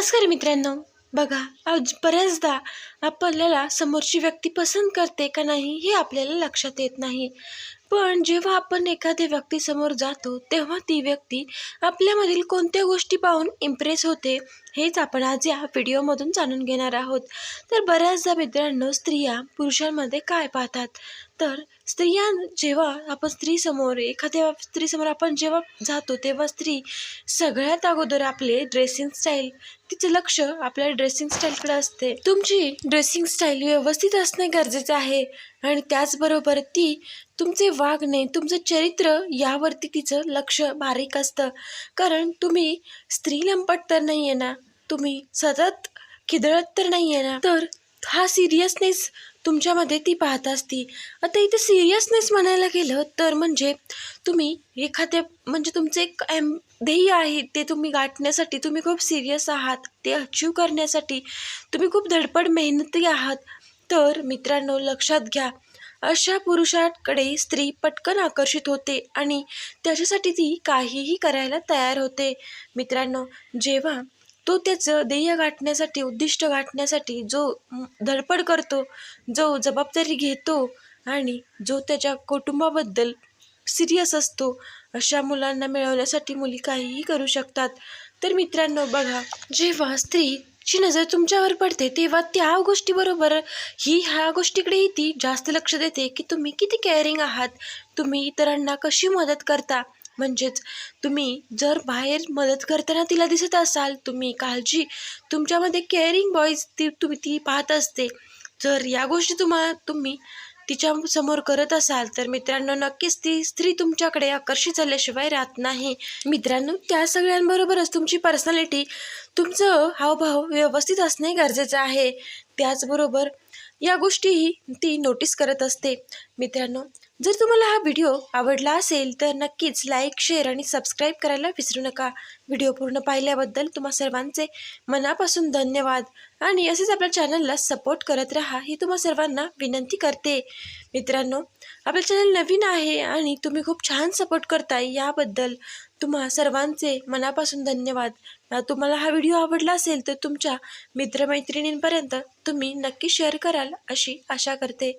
नमस्कार मित्रांनो. बघा आज बऱ्याचदा आपल्याला समोरची व्यक्ती पसंत करते का नाही हे आपल्याला लक्षात येत नाही. पण जेव्हा आपण एखाद्या व्यक्तीसमोर जातो तेव्हा ती व्यक्ती आपल्यामधील कोणत्या गोष्टी पाहून इम्प्रेस होते हेच आपण आज या व्हिडिओमधून जाणून घेणार आहोत. तर बऱ्याचदा मित्रांनो स्त्रिया पुरुषांमध्ये काय पाहतात? तर स्त्रिया जेव्हा आपण स्त्रीसमोर एखाद्या स्त्रीसमोर आपण जेव्हा जातो तेव्हा स्त्री सगळ्यात अगोदर आपले ड्रेसिंग स्टाईल तिचं लक्ष आपल्या ड्रेसिंग स्टाईलकडे असते. तुमची ड्रेसिंग स्टाईल व्यवस्थित असणे गरजेचं आहे आणि त्याचबरोबर ती तुमचे वागणे तुमचं चरित्र यावरती तिचं लक्ष बारीक असतं. कारण तुम्ही स्त्री लंपट तर नाही आहे ना तुम्ही सतत खिदळत तर नाही आहे ना. तर हा सिरियसनेस तुमच्यामध्ये ती पाहत असती. आता इथे सिरियसनेस म्हणायला गेलं तर म्हणजे तुम्ही एखाद्या म्हणजे तुमचे एक एम ध्येय आहे ते तुम्ही गाठण्यासाठी तुम्ही खूप सिरियस आहात ते अचीव करण्यासाठी तुम्ही खूप धडपड मेहनती आहात. तर मित्रांनो लक्षात घ्या अशा पुरुषाकडे स्त्री पटकन आकर्षित होते आणि त्याच्यासाठी ती काहीही करायला तयार होते. मित्रांनो जेव्हा तो त्याचं ध्येय गाठण्यासाठी उद्दिष्ट गाठण्यासाठी जो धडपड करतो जो जबाबदारी घेतो आणि जो त्याच्या कुटुंबाबद्दल सिरियस असतो अशा मुलांना मिळवण्यासाठी मुली काहीही करू शकतात. तर मित्रांनो बघा जेव्हा स्त्रीची नजर तुमच्यावर पडते तेव्हा त्या गोष्टीबरोबर ही ह्या गोष्टीकडेही ती जास्त लक्ष देते की तुम्ही किती केअरिंग आहात तुम्ही इतरांना कशी मदत करता म्हणजेच तुम्ही जर बाहेर मदत करताना तिला दिसत असाल तुम्ही काळजी तुमच्यामध्ये केअरिंग बॉईज ती तुम्ही ती पाहत असते. जर या गोष्टी तुम्हाला तुम्ही तिच्या समोर करत असाल तर मित्रांनो नक्कीच ती स्त्री तुमच्याकडे आकर्षित झाल्याशिवाय राहत नाही. मित्रांनो त्या सगळ्यांबरोबरच तुमची पर्सनॅलिटी तुमचं हावभाव व्यवस्थित असणे गरजेचं आहे. त्याचबरोबर या गोष्टीही ती नोटीस करत असते. मित्रांनो जर तुम्हाला हा व्हिडिओ आवडला असेल तर नक्कीच लाईक शेअर आणि सबस्क्राईब करायला विसरू नका. व्हिडिओ पूर्ण पाहिल्याबद्दल तुम्हा सर्वांचे मनापासून धन्यवाद. आणि असेच आपल्या चॅनलला सपोर्ट करत राहा ही तुम्हा सर्वांना विनंती करते. मित्रांनो आपलं चॅनल नवीन आहे आणि तुम्ही खूप छान सपोर्ट करताय याबद्दल तुम्हा सर्वांचे मनापासून धन्यवाद. तुम्हाला हा व्हिडिओ आवडला असेल तर तुमच्या मित्रमैत्रिणींपर्यंत तुम्ही नक्की शेअर कराल अशी आशा करते.